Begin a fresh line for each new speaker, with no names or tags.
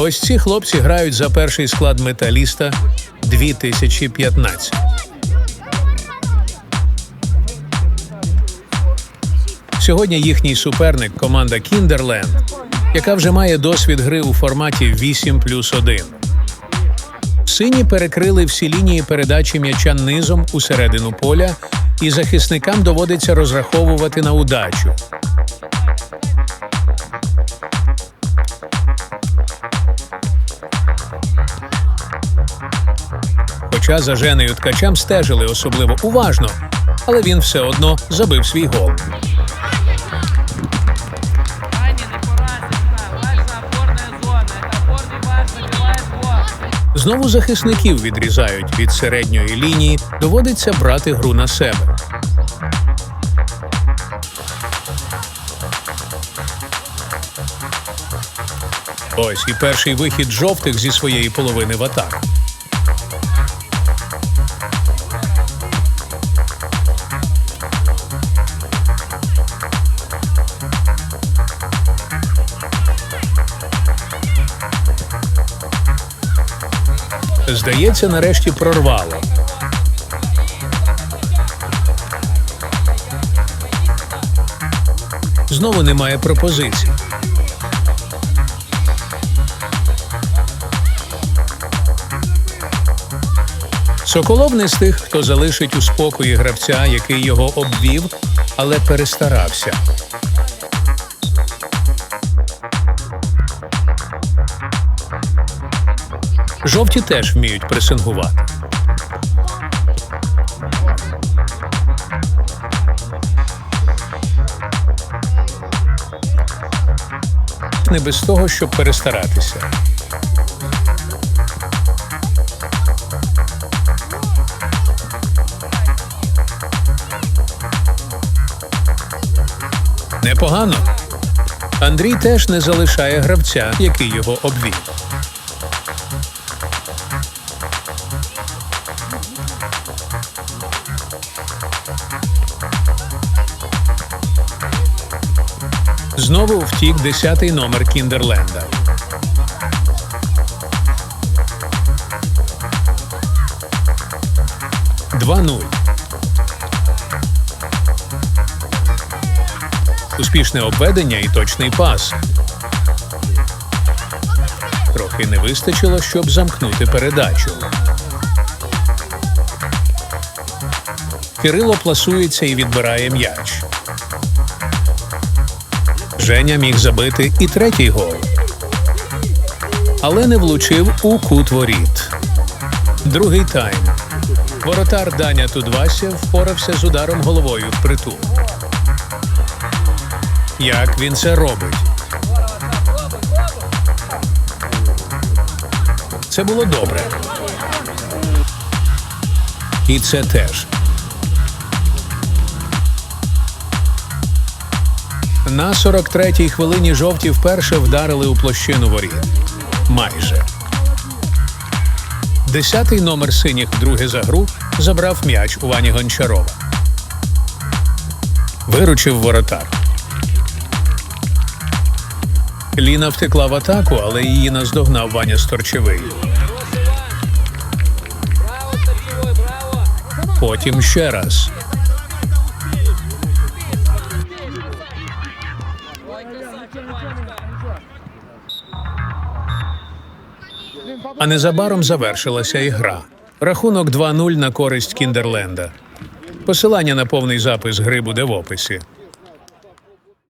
Ось ці хлопці грають за перший склад металіста 2015. Сьогодні їхній суперник команда Кіндерленд, яка вже має досвід гри у форматі 8 плюс 1. Сині перекрили всі лінії передачі м'яча низом у середину поля, і захисникам доводиться розраховувати на удачу. Хоча за Женею ткачам стежили особливо уважно, але він все одно забив свій гол. Знову захисників відрізають від середньої лінії, доводиться брати гру на себе. Ось і перший вихід жовтих зі своєї половини в атаку. Здається, нарешті прорвало. Знову немає пропозицій. Соколов не з тих, хто залишить у спокої гравця, який його обвів, але перестарався. Жовті теж вміють пресингувати. Не без того, щоб перестаратися. Непогано. Андрій теж не залишає гравця, який його обвів. Знову втік десятий номер Кіндерленда. Два нуль. Успішне обведення і точний пас. Трохи не вистачило, щоб замкнути передачу. Кирило пласується і відбирає м'яч. Женя міг забити і третій гол. Але не влучив у кут воріт. Другий тайм. Воротар Даня Тудвася впорався з ударом головою в притул. Як він це робить? Це було добре. І це теж. На 43-й хвилині жовті вперше вдарили у площину воріт. Майже. Десятий номер синіх вдруге за гру забрав м'яч у Вані Гончарова. Виручив воротар. Ліна втекла в атаку, але її наздогнав Ваня Сторчевий. Потім ще раз. А незабаром завершилася і гра. Рахунок 2-0 на користь Кіндерленда. Посилання на повний запис гри буде в описі.